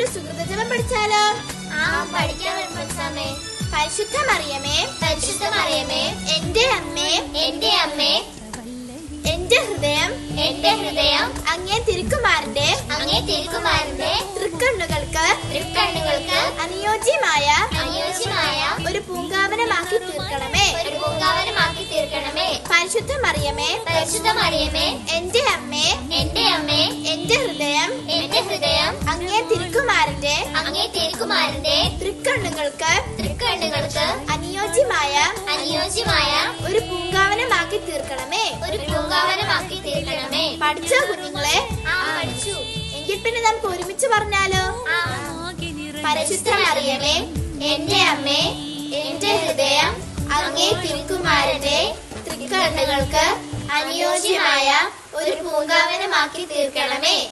നമുക്കൊരു സുഹൃതജപം പഠിച്ചാലോ? ആ പഠിക്കാൻ വരുമ്പോഴേ പരിശുദ്ധ മറിയമേ പരിശുദ്ധ മറിയമേ എന്റെ അമ്മേ എന്റെ അമ്മേ. എന്റെ ഹൃദയം എന്റെ ഹൃദയം. അങ്ങേ തിരുക്കുമാരന്റെ അങ്ങേ തിരുക്കുമാരന്റെ തൃക്കണ്ണുകൾക്ക് തൃക്കണ്ണുകൾക്ക്. അനുയോജ്യമായ അനുയോജ്യമായ. ഒരു പൂങ്കാവനമാക്കി തീർക്കണമേ. ഒരു പൂങ്കാവനമാക്കി തീർക്കണമേ. പരിശുദ്ധ മറിയമേ പരിശുദ്ധ മറിയമേ എന്റെ അമ്മേ എന്റെ അമ്മേ. എന്റെ ഹൃദയം എന്റെ ഹൃദയം. അങ്ങേ തിരുക്കുമാരന്റെ അങ്ങേ തിരുക്കുമാരന്റെ തൃക്കണ്ണുകൾക്ക് തൃക്കണ്ണുകൾക്ക് അനുയോജ്യമായ അനുയോജ്യമായ ഒരു പൂങ്കാവനമാക്കി തീർക്കണമേ. ഒരു പൂങ്കാവനമാക്കി തീർക്കണമേ. പഠിച്ച കുഞ്ഞുങ്ങളെ? പഠിച്ചു. എങ്കിൽ പിന്നെ നമുക്ക് ഒരുമിച്ച് പറഞ്ഞാലോ? പരിശുദ്ധ മറിയമേ എന്റെ അമ്മേ എന്റെ ഹൃദയം അങ്ങേ തിരുക്കുമാരന്റെ തൃക്കണ്ണുകൾക്ക് അനുയോജ്യമായ ഒരു പൂങ്കാവനമാക്കി തീർക്കണമേ.